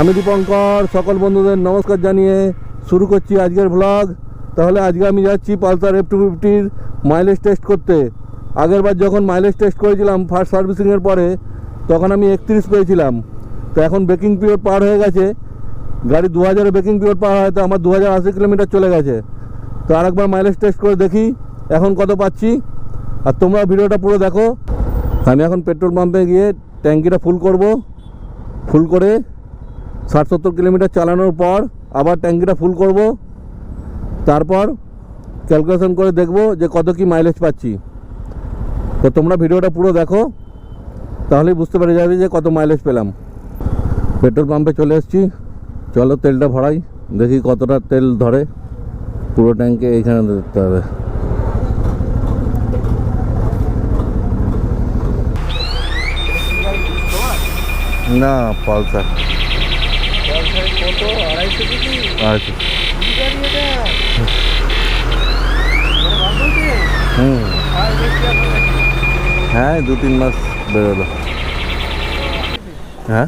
আমি দীপঙ্কর, সকল বন্ধুদের নমস্কার জানিয়ে শুরু করছি আজকের ভ্লগ তাহলে আজকে আমি যাচ্ছি পালসার এফ টু ফিফটির মাইলেজ টেস্ট করতে। আগেরবার যখন মাইলেজ টেস্ট করেছিলাম ফার্স্ট সার্ভিসিংয়ের পরে, তখন আমি একত্রিশ পেয়েছিলাম। তো এখন বেকিং পিরিয়ড পার হয়ে গেছে। গাড়ি দু হাজারে বেকিং পিরিয়ড পার হয়, তো আমার দু হাজার আশি কিলোমিটার চলে গেছে। তো আরেকবার মাইলেজ টেস্ট করে দেখি, এখন কত পাচ্ছি। আর তোমরা ভিডিওটা পুরো দেখো। আমি এখন পেট্রোল পাম্পে গিয়ে ট্যাঙ্কিটা ফুল করব। ফুল করে ষাট সত্তর কিলোমিটার চালানোর পর আবার ট্যাঙ্কিটা ফুল করব। তারপর ক্যালকুলেশন করে দেখব যে কত কি মাইলেজ পাচ্ছি। তো তোমরা ভিডিওটা পুরো দেখো, তাহলেই বুঝতে পেরে যাবে যে কত মাইলেজ পেলাম। পেট্রোল পাম্পে চলে এসেছি। চলো তেলটা ভরাই, দেখি কতটা তেল ধরে। পুরো ট্যাঙ্কে এইখানে দেখতে হবে। না, পালসার। আচ্ছা। হ্যাঁ দু তিন মাস বেরোলো। হ্যাঁ?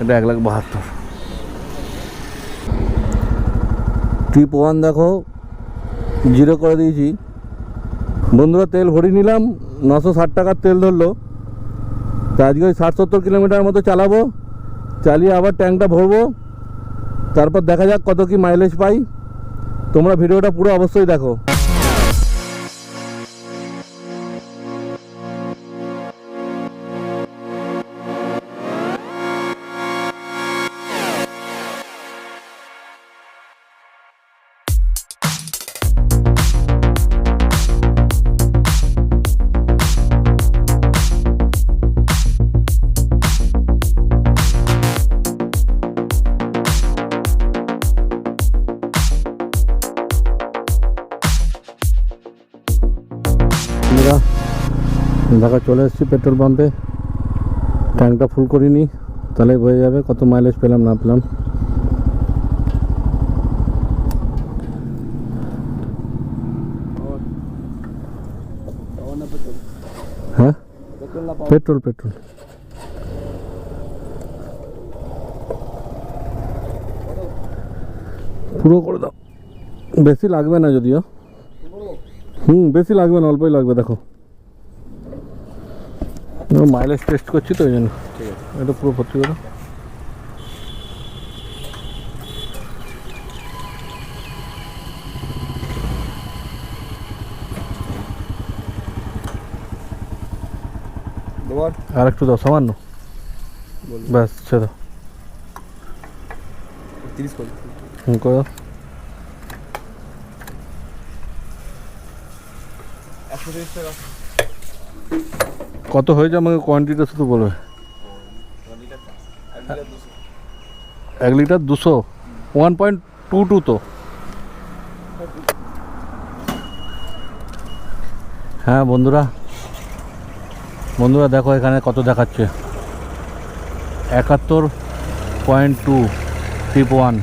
এটা এক লাখ বাহাত্তর। ট্রিপ ওয়ান দেখো জিরো করে দিয়েছি। বন্ধুরা, তেল ভরি নিলাম, নশো ষাট টাকার তেল ধরলো। তা আজকে ওই ষাট সত্তর কিলোমিটার মতো চালাবো, চালিয়ে আবার ট্যাঙ্কটা ভরবো। তারপর দেখা যাক কত কি মাইলেজ পাই। তোমরা ভিডিওটা পুরো অবশ্যই দেখো। ঢাকা চলে এসেছি পেট্রোল পাম্পে। ট্যাঙ্কটা ফুল করিনি, তাহলে বোঝা যাবে, কত মাইলেজ পেলাম না পেলাম। হ্যাঁ? Petrol petrol. পুরো করে দাও। বেশি লাগবে না যদিও। হুম, বেশি লাগবে না, অল্পই লাগবে, দেখো। মাইলেজ টেস্ট করছি তো ওই জন্য। এটা পুরো ভর্তি করো আর একটু দাও সামান্য। ব্যাস ছেড়ে তিরিশ হুম করে একশো তিরিশ টাকা। কত হয়েছে আমাকে কোয়ান্টিটিটা শুধু বলবে। এক লিটার দুশো। ওয়ান পয়েন্ট টু টু তো। হ্যাঁ বন্ধুরা। বন্ধুরা, দেখো এখানে কত দেখাচ্ছে। একাত্তর পয়েন্ট টু টিপ ওয়ান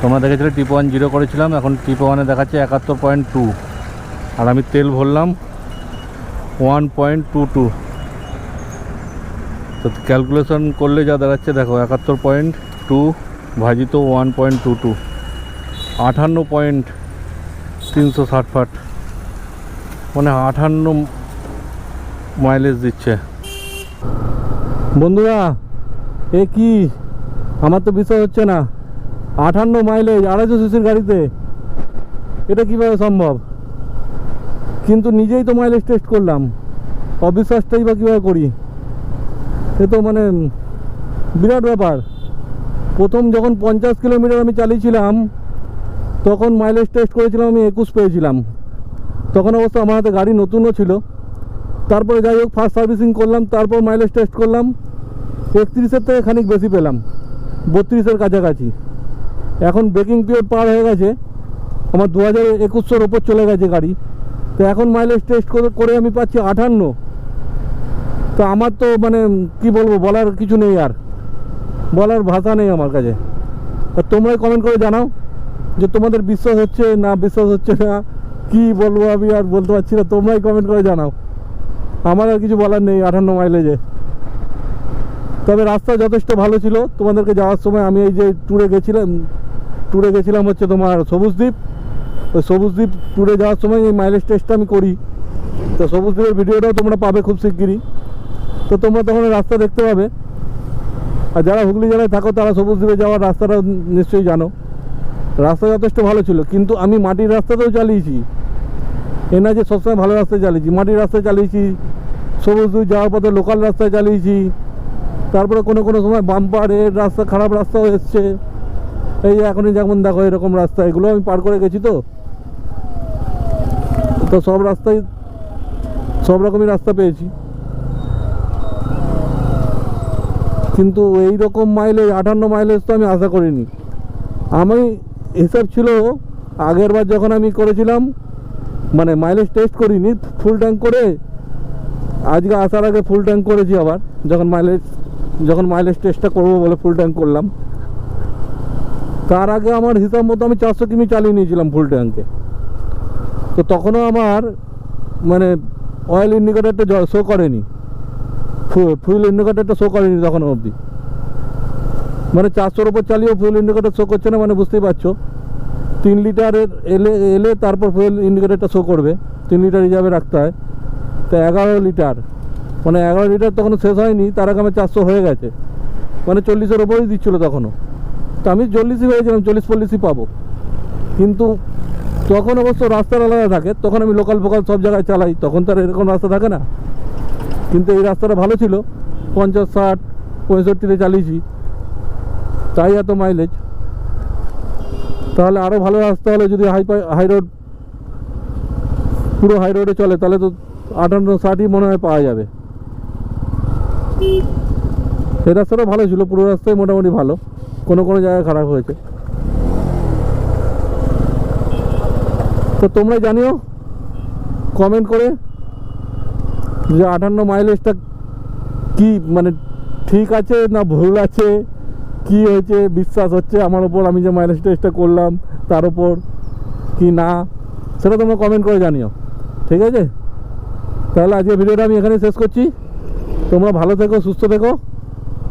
তোমরা দেখেছিলে টিপ ওয়ান জিরো করেছিলাম, এখন টিপ ওয়ানে দেখাচ্ছে একাত্তর পয়েন্ট টু আর আমি তেল ভরলাম। ওয়ান পয়েন্ট টু টু তো ক্যালকুলেশন করলে যা দাঁড়াচ্ছে, দেখো, একাত্তর পয়েন্ট টু ভাজিত ওয়ান পয়েন্ট টু টু আটান্ন পয়েন্ট তিনশো ষাট ফাট মানে আটান্ন মাইলেজ দিচ্ছে। বন্ধুরা, এ কি? আমার তো বিশ্বাস হচ্ছে না। আটান্ন মাইলেজ আড়াইশো সিসির গাড়িতে। এটা কীভাবে সম্ভব? কিন্তু নিজেই তো মাইলেজ টেস্ট করলাম। অবিশ্বাসটাই বা কীভাবে করি? এ তো মানে বিরাট ব্যাপার। প্রথম যখন পঞ্চাশ কিলোমিটার আমি চালিয়েছিলাম, তখন মাইলেজ টেস্ট করেছিলাম আমি একুশ পেয়েছিলাম। তখন অবশ্য আমার হাতে গাড়ি নতুনও ছিল। তারপরে যাই হোক ফার্স্ট সার্ভিসিং করলাম, তারপর মাইলেজ টেস্ট করলাম। একত্রিশের থেকে খানিক বেশি পেলাম, বত্রিশের কাছাকাছি। এখন ব্রেকিং পিরিয়ড পার হয়ে গেছে। আমার দু হাজার একুশশোর ওপর চলে গেছে গাড়ি। তো এখন মাইলেজ টেস্ট করে আমি পাচ্ছি আটান্ন। তো আমার তো মানে কি বলব, বলার কিছু নেই আর। বলার ভাষা নেই আমার কাছে। আর তোমরাই কমেন্ট করে জানাও যে তোমাদের বিশ্বাস হচ্ছে না বিশ্বাস হচ্ছে না, কি বলব আমি আর বলতে পারছি না, তোমরাই কমেন্ট করে জানাও। আমার আর কিছু বলার নেই আটান্ন মাইলেজে তবে রাস্তা যথেষ্ট ভালো ছিল। তোমাদেরকে যাওয়ার সময় আমি এই যে ট্যুরে গেছিলাম ট্যুরে গেছিলাম হচ্ছে তোমার সবুজদ্বীপ ওই সবুজদ্বীপ ট্যুরে যাওয়ার সময় এই মাইলেজ টেস্টটা আমি করি। তো সবুজদ্বীপের ভিডিওটাও তোমরা পাবে খুব শিগগিরই। তো তোমরা তখন রাস্তা দেখতে পাবে। আর যারা হুগলি জেলায় থাকো, তারা সবুজদ্বীপে যাওয়ার রাস্তাটা নিশ্চয়ই জানো। রাস্তা যথেষ্ট ভালো ছিল, কিন্তু আমি মাটির রাস্তাতেও চালিয়েছি। এ না যে সবসময় ভালো রাস্তায় চালিয়েছি। মাটির রাস্তায় চালিয়েছি সবুজদ্বীপ যাওয়ার পথে লোকাল রাস্তায় চালিয়েছি। তারপরে কোনো কোনো সময় বাম্পার এর রাস্তা, খারাপ রাস্তাও এসছে। এই এখনই যেমন দেখো এরকম রাস্তা, এগুলো আমি পার করে গেছি তো। তো সব রাস্তায়, সব রকমই রাস্তা পেয়েছি। কিন্তু এই রকম মাইলেজ আটান্ন মাইলেজ তো আমি আশা করিনি। আমি হিসাব ছিল, আগের বার যখন আমি করেছিলাম মানে মাইলেজ টেস্ট করিনি ফুল ট্যাঙ্ক করে, আজকে আসার আগে ফুল ট্যাঙ্ক করেছি আবার, যখন মাইলেজ যখন মাইলেজ টেস্টটা করব বলে ফুল ট্যাঙ্ক করলাম। তার আগে আমার হিসাব মতো আমি চারশো কিমি চালিয়ে নিয়েছিলাম ফুল ট্যাঙ্কে তো তখনও আমার মানে অয়েল ইন্ডিকেটারটা শো করেনি। ফুয়েল ইন্ডিকেটারটা শো করেনি তখনও অবধি। মানে চারশোর ওপর চালিয়েও ফুয়েল ইন্ডিকেটার শো করছে না মানে বুঝতেই পারছ। তিন লিটারের এলে এলে তারপর ফুয়েল ইন্ডিকেটারটা শো করবে। তিন লিটার হিসাবে রাখতে হয়। তো এগারো লিটার মানে এগারো লিটার তখনও শেষ হয়নি, তার আগে আমার চারশো হয়ে গেছে। মানে চল্লিশের ওপরই দিচ্ছিল তখনও। তো আমি চল্লিশই হয়েছিলাম চল্লিশ পল্লিশই পাবো। কিন্তু তখন অবশ্য রাস্তার আলাদা থাকে, তখন আমি লোকাল ফোকাল সব জায়গায় চালাই, তখন তো আর এরকম রাস্তা থাকে না। কিন্তু এই রাস্তাটা ভালো ছিল, পঞ্চাশ, ষাট, পঁয়ষট্টিতে চালিয়েছি। তাই এত মাইলেজ তাহলে আরও ভালো রাস্তা হলে যদি হাই হাই রোড পুরো হাই রোডে চলে, তাহলে তো আটান্ন, ষাটই মনে হয় পাওয়া যাবে। এই রাস্তাটা ভালো ছিল, পুরো রাস্তায় মোটামুটি ভালো, কোনো কোনো জায়গায় খারাপ হয়েছে। তো তোমরা জানিও। কমেন্ট করে যে আটান্ন মাইলেজটা কি মানে ঠিক আছে না ভুল আছে? কি হয়েছে? বিশ্বাস হচ্ছে আমার ওপর আমি যে মাইলেজ টেস্টটা করলাম, তার ওপর কি না? সেটা তোমরা কমেন্ট করে জানিও। ঠিক আছে? তাহলে আজকে ভিডিওটা আমি এখানে শেষ করছি। তোমরা ভালো থেকো, সুস্থ থেকো।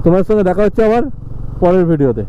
তোমার সঙ্গে দেখা হচ্ছে আবার পরের ভিডিওতে